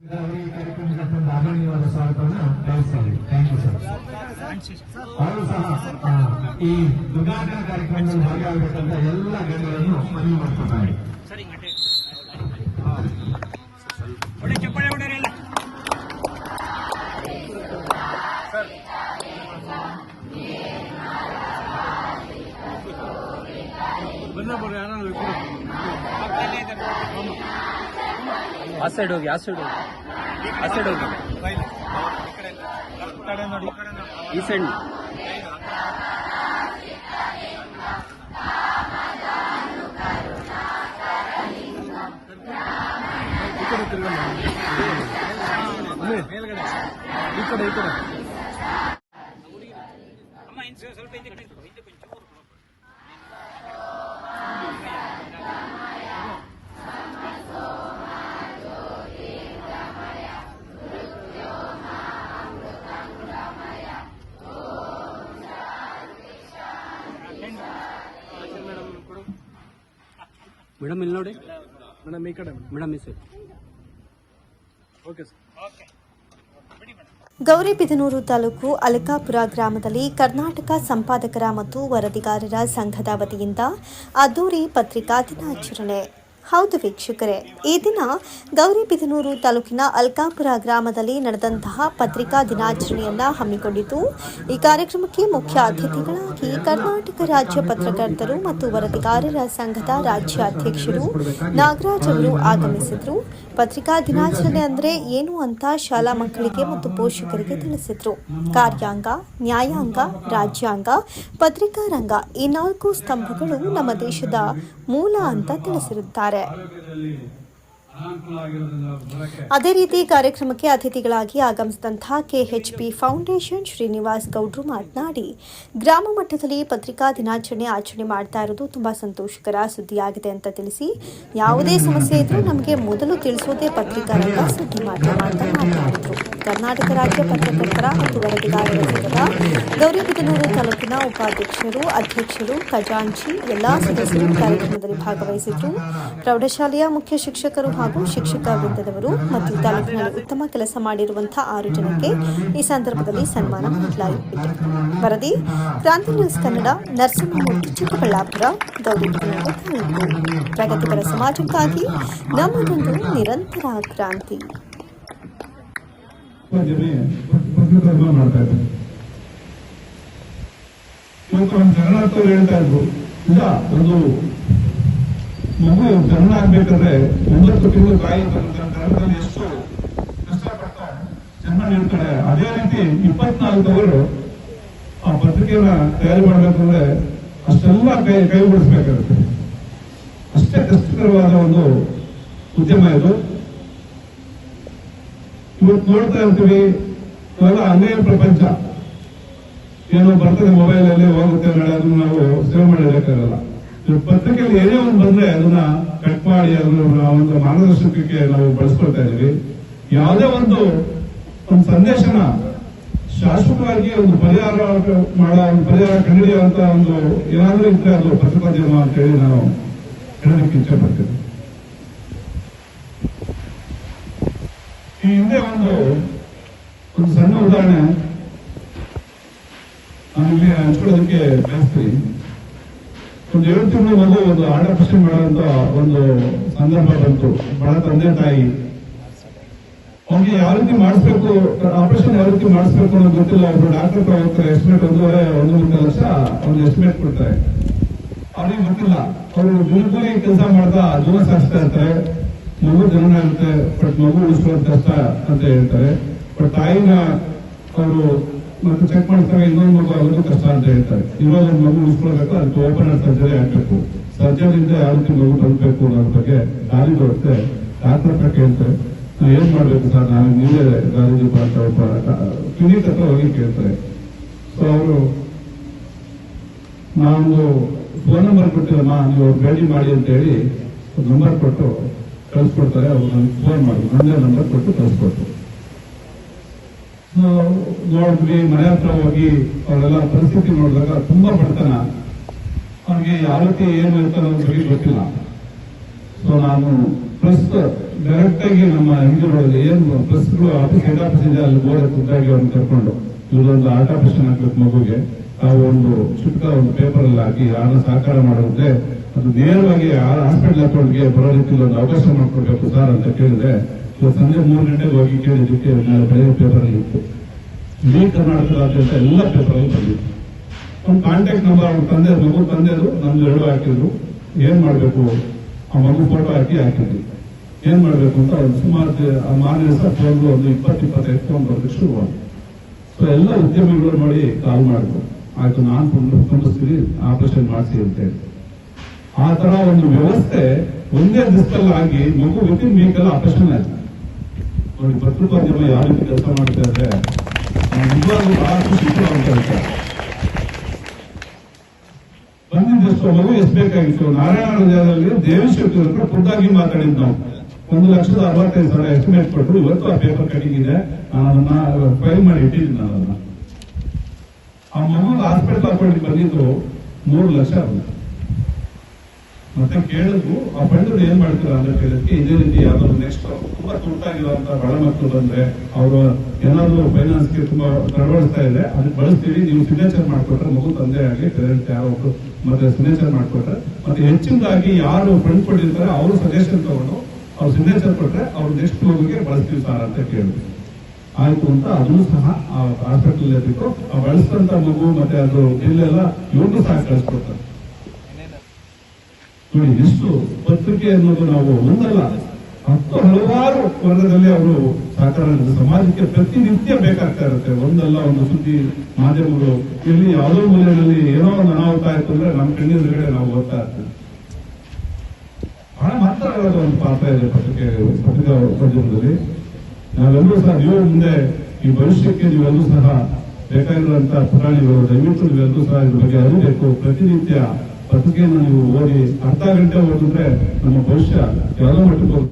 ಈ ಕಾರ್ಯಕ್ರಮದ thank you sir ಸಹ ಈ ಉದ್ಘಾಟನಾ ಕಾರ್ಯಕ್ರಮದಲ್ಲಿ ಭಾಗಿಯಾಗಬೇಕಂತ ಎಲ್ಲ ಗಣ್ಯರನ್ನು ಮನವಿ ಮಾಡ್ಕೊತಾರೆ ಆ ಸೈಡ್ ಹೋಗಿ, ಆ ಸೈಡ್ ಹೋಗಿ. ಆ ಸೈಡ್ ಹೋಗಿ. ಈ ಸೈಡ್ ಈ ಕಡೆ ಈ ಕಡೆ ಅಮ್ಮ ಇನ್ನು ಸ್ವಲ್ಪ ಹಿಂದೆ ಕಡೆ ಇಟ್ಕೊ, ಹಿಂದೆ ಕೊಂಚ ಚೂರು ಕೊಡು. ಮೇಡಮ್ ಇಲ್ಲಿ ನೋಡಿ. ಮೇಡಮ್ ಈ ಕಡೆ ಮೇಡಮ್. ಈ side. Okay sir. Gauribidanur taluk Alakapura ಗ್ರಾಮದಲ್ಲಿ ಕರ್ನಾಟಕ ಸಂಪಾದಕರ ಮತ್ತು ವರದಿಗಾರರ ಸಂಘದ ವತಿಯಿಂದ ಅದ್ದೂರಿ ಪತ್ರಿಕಾ ದಿನಾಚರಣೆ. ಹೌದು ವೀಕ್ಷಕರೇ. ಈ ದಿನ ಗೌರಿಬಿದನೂರು ತಾಲೂಕಿನ ಅಲ್ಕಾಪುರ ಗ್ರಾಮದಲ್ಲಿ ನಡೆದಂತಹ ಪತ್ರಿಕಾ ದಿನಾಚರಣೆಯನ್ನು ಹಮ್ಮಿಕೊಂಡಿತು ಈ ಕಾರ್ಯಕ್ರಮಕ್ಕೆ ಮುಖ್ಯ ಅತಿಥಿಗಳಾಗಿ ಕರ್ನಾಟಕ ರಾಜ್ಯ ಪತ್ರಕರ್ತರು ಮತ್ತು ವರದಿಗಾರರ ಸಂಘದ ರಾಜ್ಯ ಅಧ್ಯಕ್ಷರು ನಾಗರಾಜ್ ಅವರು ಆಗಮಿಸಿದ್ರು. ಪತ್ರಿಕಾ ದಿನಾಚರಣೆ ಅಂದರೆ ಏನು ಅಂತ ಶಾಲಾ ಮಕ್ಕಳಿಗೆ ಮತ್ತು ಪೋಷಕರಿಗೆ ತಿಳಿಸಿದರು. ಕಾರ್ಯಾಂಗ, ನ್ಯಾಯಾಂಗ, ರಾಜ್ಯಾಂಗ, ಪತ್ರಿಕಾ ರಂಗ ಈ ನಾಲ್ಕು ಸ್ತಂಭಗಳು ನಮ್ಮ ದೇಶದ ಮೂಲ ಅಂತ ತಿಳಿಸಿರುತ್ತಾರೆ. ಅದೇ ರೀತಿ ಕಾರ್ಯಕ್ರಮಕ್ಕೆ ಅತಿಥಿಗಳಾಗಿ ಆಗಮಿಸಿದಂತಹ ಕೆಎಚ್ಪಿ ಫೌಂಡೇಶನ್ ಶ್ರೀನಿವಾಸ್ ಗೌಡ್ರು ಮಾತನಾಡಿ, ಗ್ರಾಮ ಮಟ್ಟದಲ್ಲಿ ಪತ್ರಿಕಾ ದಿನಾಚರಣೆ ಆಚರಣೆ ಮಾಡ್ತಾ ಇರೋದು ತುಂಬಾ ಸಂತೋಷಕರ ಸುದ್ದಿಯಾಗಿದೆ ಅಂತ ತಿಳಿಸಿ, ಯಾವುದೇ ಸಮಸ್ಯೆ ಇದ್ರೂ ನಮಗೆ ಮೊದಲು ತಿಳಿಸೋದೇ ಪತ್ರಿಕಾ ಸುದ್ದಿ ಮಾಧ್ಯಮ ಅಂತ ಕರ್ನಾಟಕ ರಾಜ್ಯ ಪತ್ರಕರ್ತರ ಮತ್ತು ವರದಿಗಾರರ ಸಂಘದ ಗೌರಿಬಿದನೂರು ತಾಲೂಕಿನ ಉಪಾಧ್ಯಕ್ಷರು, ಅಧ್ಯಕ್ಷರು, ಖಜಾಂಚಿ ಎಲ್ಲಾ ಸದಸ್ಯರು ಕಾರ್ಯಕ್ರಮದಲ್ಲಿ ಭಾಗವಹಿಸಿದ್ದು ಪ್ರೌಢಶಾಲೆಯ ಮುಖ್ಯ ಶಿಕ್ಷಕರು ಹಾಗೂ ಶಿಕ್ಷಕ ವೃಂದದವರು ಮತ್ತು ತಾಲೂಕಿನಲ್ಲಿ ಉತ್ತಮ ಕೆಲಸ ಮಾಡಿರುವಂತಹ ಆರು ಜನಕ್ಕೆ ಈ ಸಂದರ್ಭದಲ್ಲಿ ಸನ್ಮಾನ ಮಾಡಲಾಯಿತು. ವರದಿ, ಕ್ರಾಂತಿ ನ್ಯೂಸ್ ಕನ್ನಡ, ನರಸಿಂಹಮೂರ್ತಿ, ಚಿಕ್ಕಬಳ್ಳಾಪುರ ಗೌರಿಬಿದನೂರು ಪ್ರಗತಿಪರ ಸಮಾಜಕ್ಕಾಗಿ ನಮ್ಮದೊಂದು ನಿರಂತರ ಕ್ರಾಂತಿ. ಪತ್ರಿಕೋದ್ಯಮ ಮಾಡ್ತಾ ಇದ್ದಾರೆ ಇವತ್ತು ಹೇಳ್ತಾ ಇದ್ರು. ಇಲ್ಲ, ಒಂದು ಮಗು ಜನ್ಮ ಆಗ್ಬೇಕಾದ್ರೆ ಒಂಬತ್ತು ತಿಂಗಳು ತಾಯಿ ಎಷ್ಟು ಕಷ್ಟಪಡ್ತಾರೆ ಜನ್ಮ ನೀಡ್ತಾರೆ. ಅದೇ ರೀತಿ ಇಪ್ಪತ್ನಾಲ್ಕು ಅವರು ಆ ಪತ್ರಿಕೆಯನ್ನ ತಯಾರಿ ಮಾಡ್ಬೇಕಂದ್ರೆ ಅಷ್ಟೆಲ್ಲ ಕೈ ಅಷ್ಟೇ ಕಷ್ಟಕರವಾದ ಒಂದು ಉದ್ಯಮ ಇದು. ಇವತ್ತು ನೋಡ್ತಾ ಇರ್ತೀವಿ ಇವೆಲ್ಲ ಅನ್ಯಾಯ ಪ್ರಪಂಚ. ಏನೋ ಬರ್ತದೆ ಮೊಬೈಲ್ ಅಲ್ಲಿ ಹೋಗುತ್ತೆ ಅದನ್ನ ನಾವು ಸೇವ್ ಇವತ್ತು ಪತ್ರಿಕೆಯಲ್ಲಿ ಏನೇ ಒಂದು ಬಂದ್ರೆ ಅದನ್ನ ಕಟ್ ಮಾಡಿ, ಅದನ್ನ ಒಂದು ಮಾರ್ಗದರ್ಶಕಕ್ಕೆ ನಾವು ಬಳಸ್ಕೊಳ್ತಾ ಇದೀವಿ ಯಾವುದೇ ಒಂದು ಒಂದು ಸಂದೇಶನ ಶಾಶ್ವತವಾಗಿ ಒಂದು ಪರಿಹಾರ ಮಾಡೋ, ಒಂದು ಪರಿಹಾರ ಕಂಡುಹಿಡಿಯುವಂತ ಒಂದು ಏನಾದ್ರೂ ಇದ್ರೆ ಅದು ಅಂತ ಹೇಳಿ ನಾವು ಹೇಳಲಿಕ್ಕೆ ಇಚ್ಛೆ ಈ ಹಿಂದೆ ಒಂದು ಒಂದು ಸಣ್ಣ ಉದಾಹರಣೆ. ನಾನು ಇಲ್ಲಿ ಹಂಚ್ಕೊಳ್ಳೋದಕ್ಕೆ ಬಯಸ್ತೀನಿ. ಒಂದು ಏಳು ತಿಂಗಳು ಮಗು ಒಂದು ಆಪರೇಷನ್ ಮಾಡುವಂತ ಒಂದು ಸಂದರ್ಭ ಬಂತು. ಬಹಳ ತಂದೆ ತಾಯಿ. ಅವ್ನಿಗೆ ಯಾವ ರೀತಿ ಮಾಡಿಸ್ಬೇಕು ಆಪರೇಷನ್ ಯಾವ ರೀತಿ ಮಾಡಿಸ್ಬೇಕು ಅನ್ನೋದು ಗೊತ್ತಿಲ್ಲ. ಒಬ್ರು ಡಾಕ್ಟರ್ ಹೋಗ್ತಾರೆ ಎಸ್ಟಿಮೇಟ್ ಒಂದೂವರೆ ಒಂದು ಮುಕ್ಕಾಲು ಲಕ್ಷ ಅವ್ರಿಗೆ ಎಸ್ಟಿಮೇಟ್ ಕೊಡ್ತಾರೆ. ಅವ್ರಿಗೆ ಗೊತ್ತಿಲ್ಲ. ಅವರು ಗುರುಗುರಿ ಕೆಲಸ ಮಾಡ್ತಾ ಜೀವನ ಸಾಗಿಸ್ತಾ ಇರ್ತಾರೆ. ಮಗು ಜನನ ಅಂತ ಬಟ್ ಮಗು ಉಳಿಸ್ಕೊಳ್ಳೋದು ಕಷ್ಟ ಅಂತ ಹೇಳ್ತಾರೆ. ಬಟ್ ತಾಯಿನ ಅವರು ಮತ್ತೆ ಚೆಕ್ ಮಾಡ್ತಾರೆ ಇನ್ನೊಂದು ಮಗು ಆಗೋದು ಕಷ್ಟ ಅಂತ ಹೇಳ್ತಾರೆ. ಒಂದು ಮಗು ಉಳಿಸ್ಕೊಳ್ಬೇಕು, ಅದಕ್ಕೆ ಓಪನ್ ಸರ್ಜರಿ ಆಗ್ಬೇಕು. ಸರ್ಜರಿಯಿಂದ ಯಾವ ರೀತಿ ಮಗು ತಲುಪಬೇಕು ಅನ್ನೋದ್ರ ಬಗ್ಗೆ ದಾರಿ ಬರುತ್ತೆ. ಡಾಕ್ಟರ್ ಹತ್ರ ಕೇಳ್ತಾರೆ. ನಾವು ಏನ್ ಮಾಡ್ಬೇಕು ಸರ್? ನಾನು ನೀವೇ ದೀಪ ಅಂತ ಒಬ್ಬ ಕ್ಲಿನಿಕ್ ಹತ್ರ ಹೋಗಿ ಕೇಳ್ತಾರೆ. ಸೊ ಅವರು ನಾವೊಂದು ಫೋನ್ ನಂಬರ್ ಕೊಟ್ಟಿರಮ್ಮ ನೀವು ಭೇಟಿ ಮಾಡಿ ಅಂತ ಹೇಳಿ ನಂಬರ್ ಕೊಟ್ಟು ಕಳಿಸ್ಕೊಡ್ತಾರೆ, ಅವ್ರು ನನಗೆ ಫೋನ್ ಮಾಡಿ ನಂದೇ ನಂಬರ್ ಕೊಟ್ಟು ಕಳಿಸ್ಕೊಡ್ತಾರೆ. ನೋಡಿದ್ವಿ, ಮನೆ ಹತ್ರ ಹೋಗಿ ಅವರೆಲ್ಲ ಪರಿಸ್ಥಿತಿ ನೋಡಿದಾಗ ತುಂಬಾ ಬಡತನ. ಅವ್ರಿಗೆ ಯಾವ ರೀತಿ ಏನು ಇರ್ತಾನೆ ಬಗ್ಗೆ ಗೊತ್ತಿಲ್ಲ. ಸೊ ನಾನು ಪ್ರೆಸ್ ಡೈರೆಕ್ಟ್ ಆಗಿ ನಮ್ಮ ಹಿಂದೂಗಳಲ್ಲಿ ಏನು ಪ್ರೆಸ್ಗಳು ಆಫೀಸ್ ಹೆಡ್ ಆಫೀಸ್ ಇದೆ ಅಲ್ಲಿ ಬೋರ್ಡ್ ಖುದ್ದಾಗಿ ಅವ್ರನ್ನ ಕರ್ಕೊಂಡು ಇವರೊಂದು ಆರ್ಟ್ ಆಪರೇಷನ್ ಹಾಕ್ಬೇಕು ಮಗುಗೆ. ಆ ಒಂದು ಚುಟ್ಕ ಒಂದು ಪೇಪರ್ ಅಲ್ಲಿ ಹಾಕಿ ಯಾರನ್ನ ಸಹಕಾರ ಮಾಡುತ್ತೆ ಅದು ನೇರವಾಗಿ ಹಾಸ್ಪಿಟಲ್ ಅಕೌಂಟ್ಗೆ ಬರೋ ರೀತಿಯಲ್ಲಿ ಒಂದು ಅವಕಾಶ ಮಾಡಿಕೊಡ್ಬೇಕು ಸರ್ ಅಂತ ಕೇಳಿದ್ರೆ ಇವತ್ತು ಸಂಜೆ ಮೂರು ಗಂಟೆಗೆ ಹೋಗಿ ಕೇಳಿದ್ದಕ್ಕೆ ನಾಳೆ ಬೆಳಗ್ಗೆ ಪೇಪರ್ ಅಲ್ಲಿ ಇತ್ತು. ಇಡೀ ಕರ್ನಾಟಕದಾದ್ಯಂತ ಎಲ್ಲ ಪೇಪರ್ ಅಲ್ಲಿ ಬಂದಿತ್ತು. ಒಂದು ಕಾಂಟ್ಯಾಕ್ಟ್ ನಂಬರ್ ಅವ್ರ ತಂದೆ, ಮಗು ತಂದೆದು ನಮ್ದು ಎರಡು ಹಾಕಿದ್ರು. ಏನ್ ಮಾಡಬೇಕು? ಆ ಮಗು ಫೋಟೋ ಹಾಕಿ ಹಾಕಿದ್ವಿ ಏನ್ ಮಾಡ್ಬೇಕು ಅಂತ ಒಂದು ಸುಮಾರು ಆ ದಿವಸ ಒಂದು ಇಪ್ಪತ್ತು, ಇಪ್ಪತ್ತೈದು ಫೋನ್ ಬರೋದಕ್ಕೆ ಶುರುವಾಗಿದೆ ಸೊ ಎಲ್ಲ ಉದ್ಯಮಿಗಳು ನೋಡಿ ಕಾಲ್ ಮಾಡಿದ್ರು. ಆಯ್ತು, ನಾನು ಕುಂಡಿಸ್ತೀನಿ ಆಪರೇಷನ್ ಮಾಡಿಸಿ ಅಂತ ಹೇಳಿ ಆ ತರ ಒಂದು ವ್ಯವಸ್ಥೆ ಒಂದೇ ದಿವಸದಲ್ಲಿ ಆಗಿ ಮಗು ವಿತಿನ್ ವೀಕ್ ಅಲ್ಲಿ ಆಪರೇಷನ್ ಆಯ್ತು. ನೋಡಿ ಪ್ರಕೃತಿ ಯಾವ ರೀತಿ ಕೆಲಸ ಮಾಡ್ತಾ ಇದ್ರೆ ನಿಜವಾಗ್ಲೂ ಬಹಳ ಖುಷಿ ಅಂತ ಬಂದಿದ್ದಷ್ಟು ಮಗು ಎಸ್ಬೇಕಾಗಿತ್ತು ನಾರಾಯಣ ಜಾಗದಲ್ಲಿ ದೇವೇಶ್ವರ ಹತ್ರ ಖುದ್ದಾಗಿ ಮಾತಾಡಿದ್ದು ನಾವು. ಒಂದು ಲಕ್ಷದ ಅರವತ್ತೈದು ಸಾವಿರ ಎಸ್ಟಿಮೇಟ್ ಕೊಟ್ಟರು ಇವತ್ತು ಆ ಪೇಪರ್ ಕಟಿಂಗ್ ಇದೆ ನಾನು ಅದನ್ನ ಫೈಲ್ ಮಾಡಿ ಇಟ್ಟಿದ್ದೀನಿ ನಾನು ಅದನ್ನ. ಆ ಮಗು ಹಾಸ್ಪಿಟಲ್ ಹಾಕೊಂಡು ಬಂದಿದ್ದು ಮೂರು ಲಕ್ಷ ಬಂತು ಮತ್ತೆ ಕೇಳಿದ್ರು, ಆ ಬಂದ್ರು ಏನ್ ಮಾಡ್ತೀರಾ ಅಂತ ಕೇಳಿದ್ಕೆ ಇದೇ ರೀತಿ ಯಾವ್ದಾದ್ರು ನೆಕ್ಸ್ಟ್ ತುಂಬಾ ತುರ್ತಾಗಿರುವಂತ ಬಡ ಮಕ್ಕಳು ಬಂದ್ರೆ ಅವರು ಏನಾದ್ರು ಫೈನಾನ್ಸ್ಗೆ ತುಂಬಾ ತಡವಡಿಸ್ತಾ ಇದೆ ಅದಕ್ಕೆ ಬಳಸ್ತೀವಿ, ನೀವು ಸಿಗ್ನೇಚರ್ ಮಾಡ್ಕೊಟ್ರೆ ಮಗು ತಂದೆ ಆಗಿ ಪೇರೆಂಟ್ ಯಾರೋ ಒಬ್ರು ಮತ್ತೆ ಸಿಗ್ನೇಚರ್ ಮಾಡ್ಕೊಟ್ರೆ, ಮತ್ತೆ ಹೆಚ್ಚಿನದಾಗಿ ಯಾರು ಫಂಡ್ ಕೊಟ್ಟಿರ್ತಾರೆ, ಅವರು ಸಜೆಷನ್ ತಗೊಂಡು ಅವ್ರು ಸಿಗ್ನೇಚರ್ ಕೊಟ್ರೆ ಅವ್ರು ನೆಕ್ಸ್ಟ್ ಮಗುಗೆ ಬಳಸ್ತೀವಿ ಸರ್ ಅಂತ ಕೇಳಿದ್ವಿ ಆಯ್ತು ಅಂತ ಅದನ್ನು ಸಹ ಆ ಹಾಸ್ಪಿಟಲ್ ಬಿಟ್ಟು ಆ ಬಳಸಿದಂತ ಮಗು ಮತ್ತೆ ಅದು ಬಿಲ್ ಎಲ್ಲ ಸಹ ಕಳಿಸ್ಕೊಡ್ತಾರೆ. ನೋಡಿ ಎಷ್ಟು ಪತ್ರಿಕೆ ಅನ್ನೋದು ನಾವು ಒಂದಲ್ಲ ಹತ್ತು ಹಲವಾರು ವರ್ಗದಲ್ಲಿ ಅವರು ಸಹಕಾರ. ಸಮಾಜಕ್ಕೆ ಪ್ರತಿನಿತ್ಯ ಬೇಕಾಗ್ತಾ ಇರುತ್ತೆ. ಒಂದಲ್ಲ ಒಂದು ಸುದ್ದಿ ಮಾಧ್ಯಮಗಳು ಇಲ್ಲಿ ಯಾವುದೋ ಮೂಲೆಯಲ್ಲಿ ಏನೋ ಒಂದು ಅನಾಹುತ ಆಯ್ತು ಅಂದ್ರೆ ನಮ್ಮ ಕಣ್ಣೆದುರುಗಡೆ ನಾವು ಓದ್ತಾ ಇರ್ತೀವಿ. ಬಹಳ ಮಾತ್ರವಾದ ಒಂದು ಪಾತ್ರ ಇದೆ ಪತ್ರಿಕೆ, ಪತ್ರಿಕಾ ಉದ್ಯಮದಲ್ಲಿ ನಾವೆಲ್ಲರೂ ಸಹ ನೀವು ಮುಂದೆ ಈ ಭವಿಷ್ಯಕ್ಕೆ ನೀವೆಲ್ಲರೂ ಸಹ ಬೇಕಾಗಿರುವಂತಹ ಪುರಾಣಿಗಳು ದಯವಿಟ್ಟು ನೀವೆಲ್ಲರೂ ಸಹ ಇದ್ರ ಬಗ್ಗೆ ಅರಿಬೇಕು. ಪ್ರತಿನಿತ್ಯ ಪತ್ರಿಕೆಯನ್ನು ನೀವು ಓದಿ ಅರ್ಧ ಗಂಟೆ ಓದಿದ್ರೆ ನಮ್ಮ ಭವಿಷ್ಯ ಯಾವ ಮಟ್ಟಕ್ಕೆ